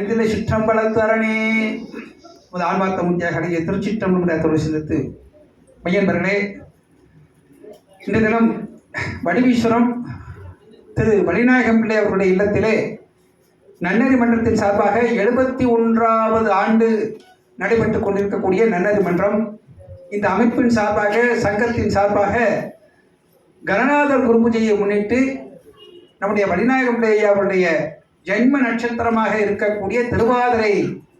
இதில் சிற்றம்பலத்தரணே ஒரு ஆன்மார்த்த முத்தியாக அடைய திருச்சிற்றம்பலம் தொழில் சிந்தித்து மையன்பர்களே இந்த தினம் வடிவீஸ்வரம் திரு வழிநாயகம் பிள்ளை அவருடைய இல்லத்திலே நன்னறி மன்றத்தின் சார்பாக எழுபத்தி ஒன்றாவது ஆண்டு நடைபெற்றுக் கொண்டிருக்கக்கூடிய நன்னறி மன்றம். இந்த அமைப்பின் சார்பாக சங்கத்தின் சார்பாக கணநாதர் குரு பூஜையை முன்னிட்டு நம்முடைய வழிநாயகம் பிள்ளை அவருடைய ஜென்ம நட்சத்திரமாக இருக்கக்கூடிய திருவாதிரை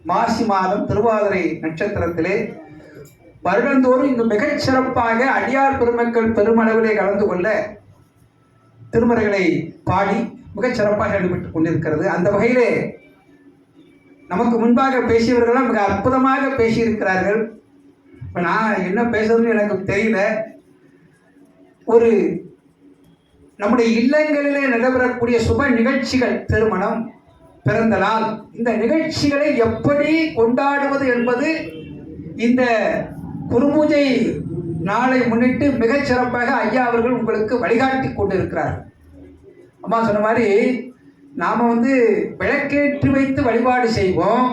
மாசி மாதம் திருவாதிரை நட்சத்திரத்திலே வருடந்தோறும் இங்கு மிகச் சிறப்பாக அடியார் பெருமக்கள் பெருமளவிலே கலந்து கொள்ள திருமறைகளை பாடி மிகச் சிறப்பாக கொண்டிருக்கிறது. அந்த வகையிலே நமக்கு முன்பாக பேசியவர்கள்லாம் மிக அற்புதமாக பேசியிருக்கிறார்கள். இப்போ நான் என்ன பேசுறதுன்னு எனக்கு தெரியல. ஒரு நம்முடைய இல்லங்களிலே நடைபெறக்கூடிய சுப நிகழ்ச்சிகள் திருமணம் பிறந்த நாள் இந்த நிகழ்ச்சிகளை எப்படி கொண்டாடுவது என்பது இந்த குருபூஜை நாளை முன்னிட்டு மிகச் சிறப்பாக ஐயா அவர்கள் உங்களுக்கு வழிகாட்டி கொண்டிருக்கிறார். அம்மா சொன்ன மாதிரி நாம் வந்து விளக்கேற்றி வைத்து வழிபாடு செய்வோம்.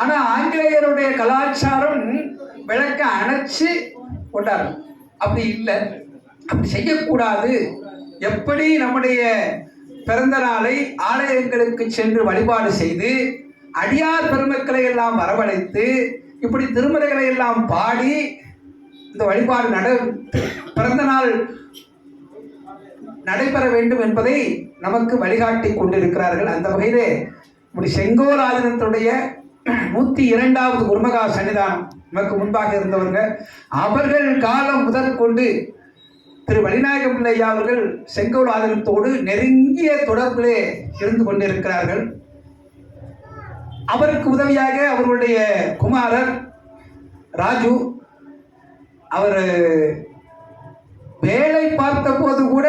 ஆனால் ஆங்கிலேயருடைய கலாச்சாரம் விளக்க அணைச்சு கொண்டாடும் அப்படி இல்லை. அப்படி செய்யக்கூடாது. எப்படி நம்முடைய பிறந்த நாளை ஆலயங்களுக்கு சென்று வழிபாடு செய்து அடியார் பெருமக்களை எல்லாம் வரவழைத்து இப்படி திருமலைகளை எல்லாம் பாடி இந்த வழிபாடு நட பிறந்த நாள் நடைபெற வேண்டும் என்பதை நமக்கு வழிகாட்டி கொண்டிருக்கிறார்கள். அந்த வகையிலே இப்படி செங்கோல் ஆதீனத்துடைய நூற்றி இரண்டாவது குருமகா சன்னிதானம் நமக்கு முன்பாக இருந்தவர்கள் அவர்கள் காலம் முதற்கொண்டு திரு வலிநாயக பிள்ளையா அவர்கள் செங்கோல் ஆதரத்தோடு நெருங்கிய தொடர்பிலே இருந்து கொண்டிருக்கிறார்கள். அவருக்கு உதவியாக அவர்களுடைய குமாரர் ராஜு அவர் வேலை பார்த்த போது கூட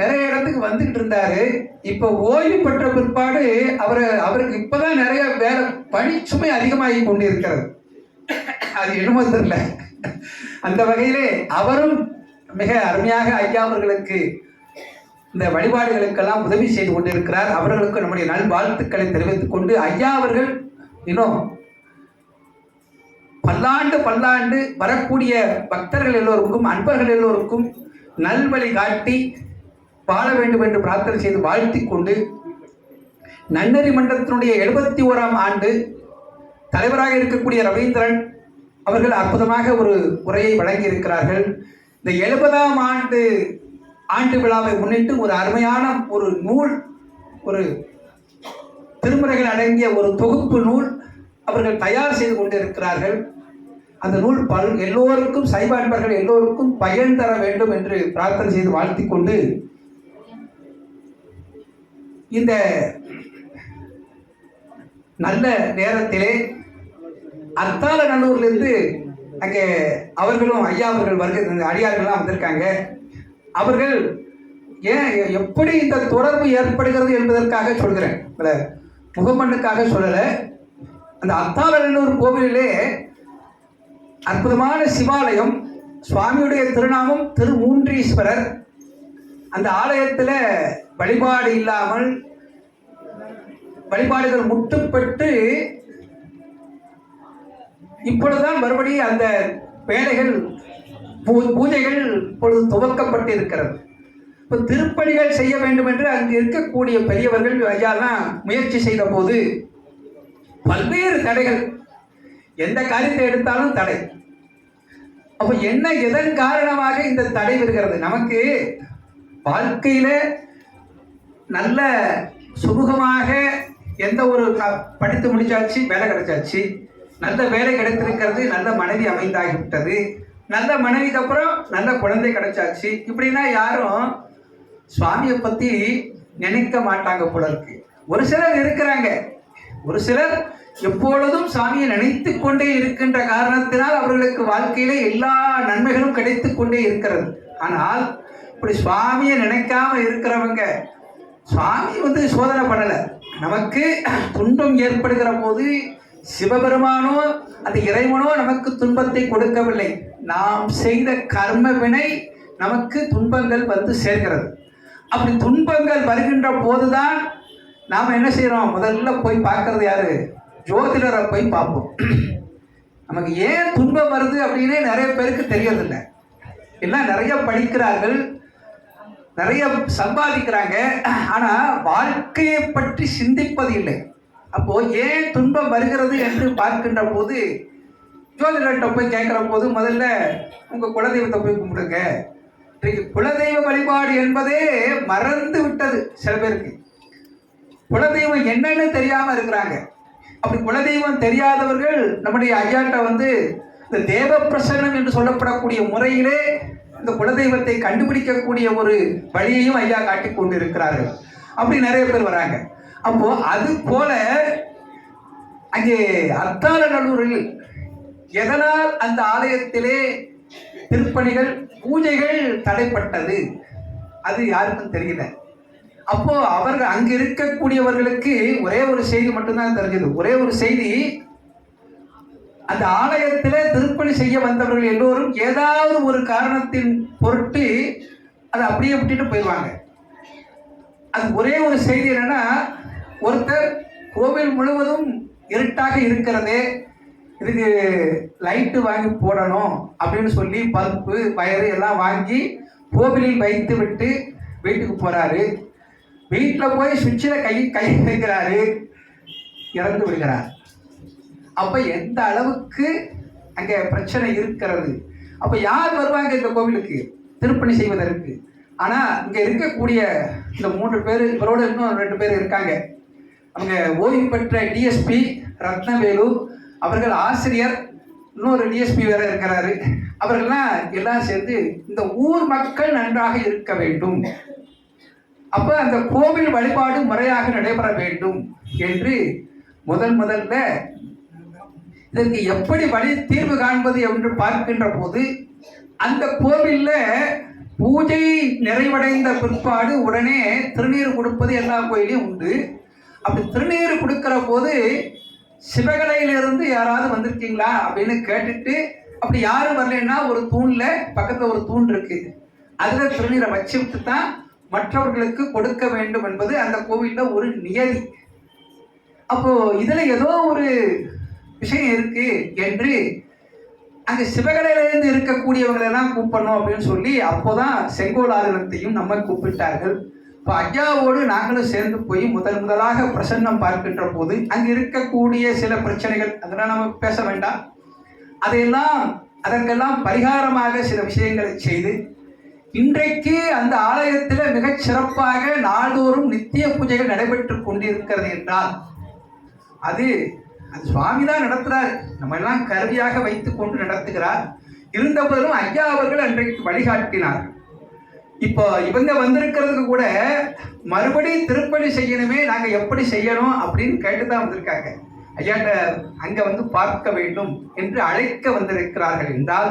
நிறைய இடத்துக்கு வந்துகிட்டு இருந்தாரு. இப்போ ஓய்வு பெற்ற பிற்பாடு அவர் அவருக்கு இப்பதான் நிறைய வேலை பணிச்சுமை அதிகமாகி கொண்டிருக்கிறது. அது என்னமோ தெரியல. அந்த வகையிலே அவரும் மிக அருமையாக ஐயா அவர்களுக்கு இந்த வழிபாடுகளுக்கெல்லாம் உதவி செய்து கொண்டிருக்கிறார். அவர்களுக்கு நம்முடைய நல்வாழ்த்துக்களை தெரிவித்துக் கொண்டு ஐயா அவர்கள் இன்னும் பல்லாண்டு பல்லாண்டு வரக்கூடிய பக்தர்கள் எல்லோருக்கும் அன்பர்கள் எல்லோருக்கும் நல்வழி காட்டி வாழ வேண்டும் என்று பிரார்த்தனை செய்து வாழ்த்திக் கொண்டு நன்னறி மன்றத்தினுடைய எழுபத்தி ஓராம் ஆண்டு தலைவராக இருக்கக்கூடிய ரவீந்திரன் அவர்கள் அற்புதமாக ஒரு உரையை வழங்கி இருக்கிறார்கள் இந்த எழுபதாம் ஆண்டு ஆண்டு விழாவை முன்னிட்டு ஒரு அருமையான ஒரு நூல் ஒரு திருமுறைகள் அடங்கிய ஒரு தொகுப்பு நூல் அவர்கள் தயார் செய்து கொண்டிருக்கிறார்கள். அந்த நூல் பல் எல்லோருக்கும் சைவ அன்பர்கள் எல்லோருக்கும் பயன் தர வேண்டும் என்று பிரார்த்தனை செய்து வாழ்த்தி கொண்டு இந்த நல்ல நேரத்திலே அத்தால நல்லூர்லேருந்து அங்கே அவர்களும் ஐயா அவர்கள் வருகை அடியார்கள்லாம் வந்திருக்காங்க. அவர்கள் ஏன் எப்படி இந்த தொடர்பு ஏற்படுகிறது என்பதற்காக சொல்கிறேன். இல்லை முகமண்ணுக்காக சொல்லலை. அந்த அத்தாளநல்லூர் கோவிலிலே அற்புதமான சிவாலயம் சுவாமியுடைய திருநாமம் திருமூன்றீஸ்வரர் அந்த ஆலயத்தில் வழிபாடு இல்லாமல் வழிபாடுகள் முட்டுப்பட்டு இப்பொழுதுதான் மறுபடியும் அந்த வேலைகள் பூ- பூஜைகள் இப்பொழுது துவக்கப்பட்டு இருக்கிறது இப்போ திருப்பணிகள் செய்ய வேண்டும் என்று அங்கு இருக்கக்கூடிய பெரியவர்கள் ஐயாலாம் முயற்சி செய்த போது பல்வேறு தடைகள். எந்த காரியத்தை எடுத்தாலும் தடை. அப்போ என்ன எதன் காரணமாக இந்த தடை வருகிறது? நமக்கு வாழ்க்கையில நல்ல சுமூகமாக எந்த ஒரு க- படித்து முடிச்சாச்சு வேலை கிடைச்சாச்சு நல்ல வேலை கிடைத்திருக்கிறது நல்ல மனைவி அமைந்தாகிவிட்டது. நல்ல மனைவிக்கு அப்புறம் நல்ல குழந்தை கிடைச்சாச்சு. இப்படின்னா யாரும் சுவாமியை பத்தி நினைக்க மாட்டாங்க போல இருக்கு. ஒரு சிலர் இருக்கிறாங்க. ஒரு சிலர் எப்பொழுதும் சாமியை நினைத்து கொண்டே இருக்கின்ற காரணத்தினால் அவர்களுக்கு வாழ்க்கையிலே எல்லா நன்மைகளும் கிடைத்து கொண்டே இருக்கிறது. ஆனால் இப்படி சுவாமியை நினைக்காம இருக்கிறவங்க சுவாமி வந்து சோதனை பண்ணலை. நமக்கு துன்பம் ஏற்படுகிற போது சிவபெருமானோ அந்த இறைவனோ நமக்கு துன்பத்தை கொடுக்கவில்லை. நாம் செய்த கர்ம வினை நமக்கு துன்பங்கள் வந்து சேர்கிறது. அப்படி துன்பங்கள் வருகின்ற போதுதான் நாம் என்ன செய்கிறோம் முதல்ல போய் பார்க்கறது யாரு? ஜோதிடரை போய் பார்ப்போம். நமக்கு ஏன் துன்பம் வருது அப்படின்னே நிறைய பேருக்கு தெரியறதில்லை. எல்லாம் நிறைய படிக்கிறார்கள். நிறைய சம்பாதிக்கிறாங்க. ஆனால் வாழ்க்கையை பற்றி சிந்திப்பது இல்லை. அப்போ ஏன் துன்பம் வருகிறது என்று பார்க்கின்ற போது ஜோதிடர்கிட்ட போய் கேட்குற போது முதல்ல உங்கள் குலதெய்வத்தை போய் கும்பிடுங்க. இன்றைக்கு குலதெய்வ வழிபாடு என்பதே மறந்து விட்டது சில பேருக்கு. குலதெய்வம் என்னன்னு தெரியாம இருக்கிறாங்க. அப்படி குலதெய்வம் தெரியாதவர்கள் நம்முடைய ஐயாட்ட வந்து இந்த தேவ பிரசனம் என்று சொல்லப்படக்கூடிய முறையிலே இந்த குலதெய்வத்தை கண்டுபிடிக்கக்கூடிய ஒரு வழியையும் ஐயா காட்டி கொண்டு இருக்கிறார்கள் அப்படி நிறைய பேர் வராங்க. அப்போ அது போல அங்கே அர்த்தாலநல்லூரில் எதனால் அந்த ஆலயத்திலே திருப்பணிகள் பூஜைகள் தடைப்பட்டது? அது யாருக்கும் தெரியல. அப்போ அவர்கள் அங்கு இருக்கக்கூடியவர்களுக்கு ஒரே ஒரு செய்தி மட்டும்தான் தெரிஞ்சது. ஒரே ஒரு செய்தி அந்த ஆலயத்திலே திருப்பணி செய்ய வந்தவர்கள் எல்லோரும் ஏதாவது ஒரு காரணத்தின் பொருட்டு அதை அப்படியே விட்டுட்டு போயிடுவாங்க. அது ஒரே ஒரு செய்தி என்னன்னா ஒருத்தர் கோவில் முழுவதும் இருட்டாக இருக்கிறதே இதுக்கு லைட்டு வாங்கி போடணும் அப்படின்னு சொல்லி பருப்பு வயரு எல்லாம் வாங்கி கோவிலில் வைத்து விட்டு வீட்டுக்கு போகிறாரு வீட்டில் போய் சுவிட்சில் கை கை வைக்கிறாரு. இறந்து விடுகிறார். அப்போ எந்த அளவுக்கு அங்கே பிரச்சனை இருக்கிறது? அப்போ யார் வருவாங்க இந்த கோவிலுக்கு? திருப்பணி செய்வதற்கு. ஆனால் இங்கே இருக்கக்கூடிய இந்த மூன்று பேர் இவரோடு இன்னும் ரெண்டு பேர் இருக்காங்க. அவங்க ஓய்வு பெற்ற டிஎஸ்பி ரத்னவேலு அவர்கள் ஆசிரியர். இன்னொரு டிஎஸ்பி வேற இருக்கிறாரு. அவர்கள்லாம் எல்லாம் சேர்ந்து இந்த ஊர் மக்கள் நன்றாக இருக்க வேண்டும். அப்ப அந்த கோவில் வழிபாடு முறையாக நடைபெற வேண்டும் என்று முதல் முதல்ல இதற்கு எப்படி வழி தீர்வு காண்பது என்று பார்க்கின்ற போது அந்த கோவில்ல பூஜை நிறைவடைந்த பிற்பாடு உடனே திருநீர் கொடுப்பது எல்லா கோயிலையும் உண்டு. அப்படி திருநீர் கொடுக்குற போது சிவகலையிலிருந்து யாராவது வந்திருக்கீங்களா அப்படின்னு கேட்டுட்டு அப்படி யாரும் வரலைன்னா ஒரு தூணில் பக்கத்தில் ஒரு தூண் இருக்குது அதில் திருநீரை வச்சு விட்டு தான் மற்றவர்களுக்கு கொடுக்க வேண்டும் என்பது அந்த கோவிலில் ஒரு நியதி. அப்போ இதில் ஏதோ ஒரு விஷயம் இருக்கு என்று அங்கே சிவகலையிலேருந்து இருக்கக்கூடியவங்களெல்லாம் கூப்பிடணும் அப்படின்னு சொல்லி அப்போதான் செங்கோல் ஆதீனத்தையும் நம்ம கூப்பிட்டார்கள். இப்போ ஐயாவோடு நாங்களும் சேர்ந்து போய் முதல் முதலாக பிரசன்னம் பார்க்கின்ற போது அங்கே இருக்கக்கூடிய சில பிரச்சனைகள் அதெல்லாம் நம்ம பேச வேண்டாம். அதையெல்லாம் அதற்கெல்லாம் பரிகாரமாக சில விஷயங்களை செய்து இன்றைக்கு அந்த ஆலயத்தில் மிகச் சிறப்பாக நாள்தோறும் நித்திய பூஜைகள் நடைபெற்று கொண்டிருக்கிறது என்றால் அது அது சுவாமி தான் நடத்துகிறார் நம்ம எல்லாம் கருவியாக வைத்து கொண்டு நடத்துகிறார். இருந்தபோதிலும் ஐயா அவர்கள் அன்றைக்கு வழிகாட்டினார். இப்போ இவங்க வந்திருக்கிறதுக்கு கூட மறுபடி திருப்பணி செய்யணுமே நாங்க எப்படி செய்யணும் அப்படின்னு கேட்டு தான் வந்திருக்காங்க. ஐயாட்ட அங்க வந்து பார்க்க வேண்டும் என்று அழைக்க வந்திருக்கிறார்கள் என்றால்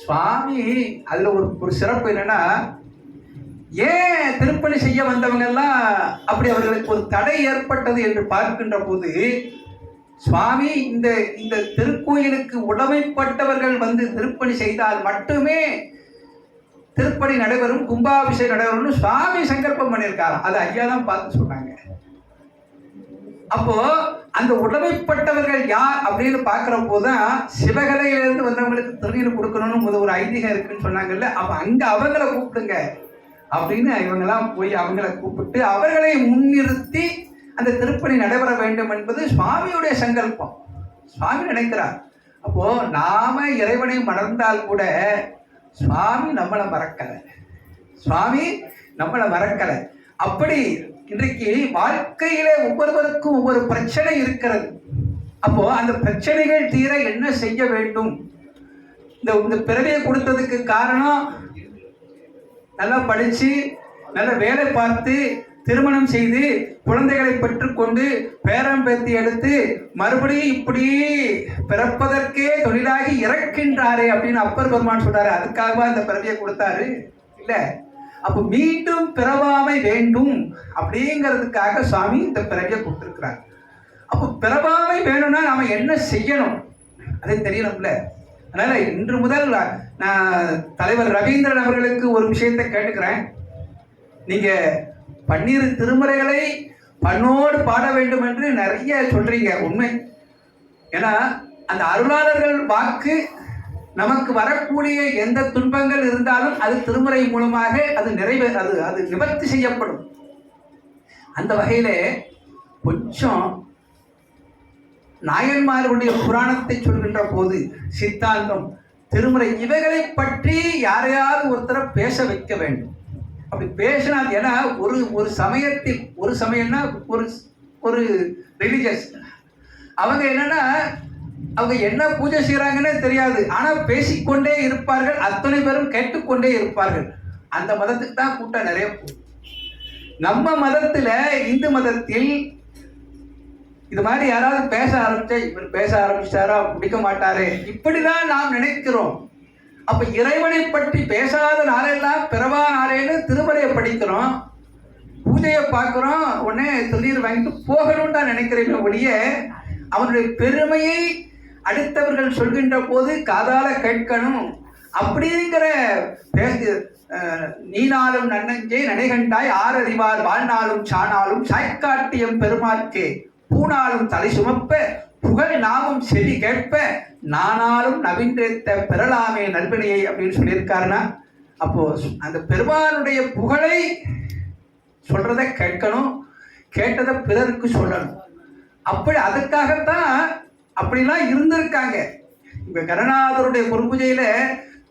சுவாமி அல்ல ஒரு ஒரு சிறப்பு என்னன்னா ஏன் திருப்பணி செய்ய வந்தவங்க எல்லாம் அப்படி அவர்களுக்கு ஒரு தடை ஏற்பட்டது என்று பார்க்கின்ற போது சுவாமி இந்த இந்த திருக்கோயிலுக்கு உடமைப்பட்டவர்கள் வந்து திருப்பணி செய்தால் மட்டுமே திருப்பணி நடைபெறும் கும்பாபிஷேகம் நடைபெறும்னு சுவாமி சங்கல்பம் பண்ணியிருக்காராம் அது ஐயா தான் பார்த்து சொன்னாங்க. அப்போ அந்த உடமைப்பட்டவர்கள் யார் அப்படின்னு பார்க்குற போதுதான் சிவகலையிலிருந்து வந்தவங்களுக்கு திருநீர் கொடுக்கணும்னு முத ஒரு ஐதீகம் இருக்குன்னு சொன்னாங்கல்ல அப்போ அங்கே அவங்கள கூப்பிடுங்க அப்படின்னு இவங்கெல்லாம் போய் அவங்கள கூப்பிட்டு அவர்களை முன்னிறுத்தி அந்த திருப்பணி நடைபெற வேண்டும் என்பது சுவாமியுடைய சங்கல்பம். சுவாமி நினைக்கிறார். அப்போ நாம இறைவனை மணர்ந்தால் கூட சுவாமி நம்மளை மறக்கலை. சுவாமி நம்மளை மறக்கலை. அப்படி இன்றைக்கு வாழ்க்கையில ஒவ்வொருவருக்கும் ஒவ்வொரு பிரச்சனை இருக்கிறது. அப்போ அந்த பிரச்சனைகள் தீர என்ன செய்ய வேண்டும்? இந்த இந்த பிறவியை கொடுத்ததுக்கு காரணம் நல்லா படிச்சு நல்ல வேலை பார்த்து திருமணம் செய்து குழந்தைகளை பெற்றுக்கொண்டு பேரம் பேத்தி எடுத்து மறுபடியும் இப்படி பிறப்பதற்கே தொழிலாகி இறக்கின்றாரே அப்படின்னு அப்பர் பெருமான் சொல்றாரு. அதுக்காகவா இந்த பிறவியை கொடுத்தாரு? இல்ல. அப்ப மீண்டும் பிறவாமை வேண்டும் அப்படிங்கிறதுக்காக சுவாமி இந்த பிறவியை கொடுத்திருக்கிறார். அப்போ பிறவாமை வேணும்னா நாம என்ன செய்யணும்? அது தெரியணும்ல. அதனால இன்று முதல் நான் தலைவர் ரவீந்திரன் அவர்களுக்கு ஒரு விஷயத்தை கேட்டுக்கிறேன். நீங்கள் பன்னிரு திருமுறைகளை பண்ணோடு பாட வேண்டும் என்று நிறைய சொல்றீங்க உண்மை. ஏன்னா அந்த அருளாளர்கள் வாக்கு நமக்கு வரக்கூடிய எந்த துன்பங்கள் இருந்தாலும் அது திருமுறை மூலமாக அது நிறைவே அது அது நிவர்த்தி செய்யப்படும். அந்த வகையிலே கொஞ்சம் நாயன்மார்களுடைய புராணத்தை சொல்கின்ற போது சித்தாந்தம் திருமுறை இவைகளை பற்றி யாரையாவது ஒருத்தரை பேச வைக்க வேண்டும். அப்படி பேசினா ஏன்னா ஒரு ஒரு சமயத்தில் ஒரு சமயம்னா ஒரு ஒரு ரிலிஜியஸ் அவங்க என்னன்னா அவங்க என்ன பூஜை செய்கிறாங்கன்னே தெரியாது. ஆனால் பேசிக்கொண்டே இருப்பார்கள். அத்தனை பேரும் கேட்டுக்கொண்டே இருப்பார்கள். அந்த மதத்துக்கு தான் கூட்டம் நிறைய நம்ம மதத்தில் இந்து மதத்தில் இது மாதிரி யாராவது பேச ஆரம்பிச்சா இவர் பேச ஆரம்பிச்சிட்டாரா பிடிக்க மாட்டாரு. இப்படிதான் நாம் நினைக்கிறோம். அப்ப இறைவனை பற்றி பேசாத நாளெல்லாம் பிறவா நாளேன்னு திருமறையை படிக்கிறோம். பூஜையை பார்க்குறோம். உடனே திருநீர் வாங்கிட்டு போகணும்னு தான் நினைக்கிறேன் ஒழிய அவனுடைய பெருமையை அடுத்தவர்கள் சொல்கின்ற போது காதால கேட்கணும். அப்படிங்கிற பேசு நீனாலும் நன்னஞ்சே நடைகண்டாய் ஆறறிவார் வாழ்நாளும் சாணாலும் சாய்க்காட்டியம் பெருமாற்கே பூனாலும் தலை சுமப்ப புகழ் நாமும் செவி கேட்ப நானாலும் நவீன்றேத்த பெறலாமே நல்வினையை அப்படின்னு சொல்லியிருக்காருன்னா அப்போ அந்த பெருமானுடைய புகழை சொல்றதை கேட்கணும் கேட்டதை பிறருக்கு சொல்லணும். அப்படி அதுக்காகத்தான் அப்படிலாம் இருந்திருக்காங்க. இப்ப கருணாதருடைய பொறுப்புஜையில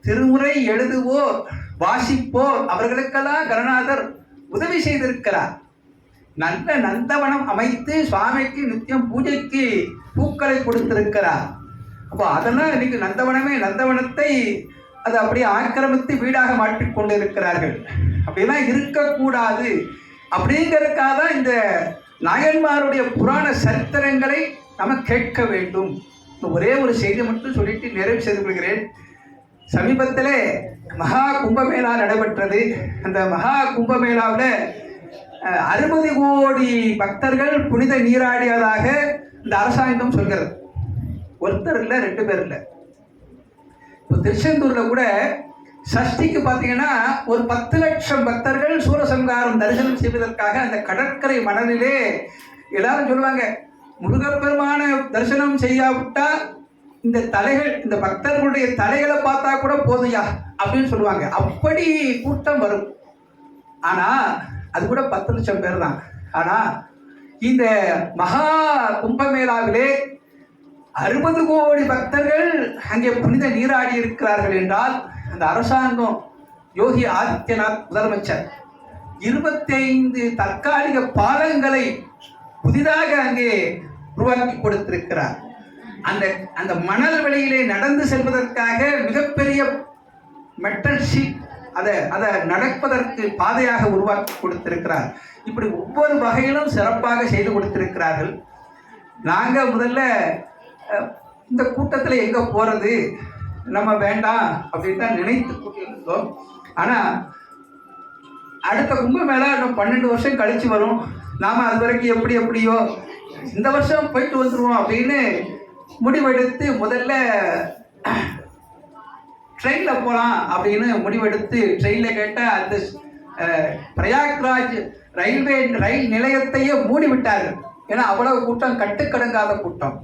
திருமுறை எழுதுவோர் வாசிப்போர் அவர்களுக்கெல்லாம் கருணாதர் உதவி செய்திருக்கிறார். நல்ல நந்தவனம் அமைத்து சுவாமிக்கு நித்தியம் பூஜைக்கு பூக்களை கொடுத்திருக்கிறார். அப்போ அதெல்லாம் இன்னைக்கு நந்தவனமே நந்தவனத்தை அது அப்படியே ஆக்கிரமித்து வீடாக மாற்றிக்கொண்டு இருக்கிறார்கள் அப்படிலாம் இருக்கக்கூடாது. அப்படிங்கிறதுக்காக தான் இந்த நாயன்மாருடைய புராண சரித்திரங்களை நம்ம கேட்க வேண்டும். ஒரே ஒரு செய்தி மட்டும் சொல்லிட்டு நிறைவு செய்து கொள்கிறேன். சமீபத்தில் மகா கும்பமேளா நடைபெற்றது. அந்த மகா கும்பமேளாவில் அறுபது கோடி பக்தர்கள் புனித நீராடியதாக இந்த அரசாங்கம் சொல்கிறது. ஒருத்தர் இல்லை ரெண்டு பேர் இல்லை. இப்போ திருச்செந்தூரில் கூட சஷ்டிக்கு பார்த்தீங்கன்னா ஒரு பத்து லட்சம் பக்தர்கள் சூரசம்காரம் தரிசனம் செய்வதற்காக அந்த கடற்கரை மணலிலே எல்லாரும் சொல்லுவாங்க முருகப்பெருமான தரிசனம் செய்யாவிட்டா இந்த தலைகள் இந்த பக்தர்களுடைய தலைகளை பார்த்தா கூட போதையா அப்படின்னு சொல்லுவாங்க. அப்படி கூட்டம் வரும். ஆனால் அது கூட பத்து லட்சம் பேர் தான். ஆனால் இந்த மகா கும்பமேளாவிலே அறுபது கோடி பக்தர்கள் அங்கே புனித நீராடி இருக்கிறார்கள் என்றால் அந்த அரசாங்கம் யோகி ஆதித்யநாத் முதலமைச்சர் இருபத்தைந்து தற்காலிக பாலங்களை புதிதாக அங்கே உருவாக்கி கொடுத்திருக்கிறார். அந்த அந்த மணல் வெளியிலே நடந்து செல்வதற்காக மிகப்பெரிய மெட்டல் ஷீட் அதை அதை நடப்பதற்கு பாதையாக உருவாக்கி கொடுத்திருக்கிறார். இப்படி ஒவ்வொரு வகையிலும் சிறப்பாக செய்து கொடுத்திருக்கிறார்கள். நாங்கள் முதல்ல இந்த கூட்டத்தில் எங்கே போகிறது நம்ம வேண்டாம் அப்படின்னு தான் நினைத்து கூட்டியிருந்தோம் ஆனால் அடுத்த கும்பமேளா இன்னும் பன்னெண்டு வருஷம் கழித்து வரும். நாம் அது வரைக்கும் எப்படி எப்படியோ இந்த வருஷம் போயிட்டு வந்துடுவோம் அப்படின்னு முடிவெடுத்து முதல்ல ட்ரெயினில் போகலாம் அப்படின்னு முடிவெடுத்து ட்ரெயினில் கேட்டால் அந்த பிரயாக்ராஜ் ரயில்வே ரயில் நிலையத்தையே மூடி விட்டார்கள் ஏன்னா அவ்வளவு கூட்டம் கட்டுக்கடங்காத கூட்டம்.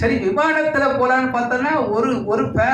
சரி விமானத்தில் போகலான்னு பார்த்தோன்னா ஒரு ஒரு பே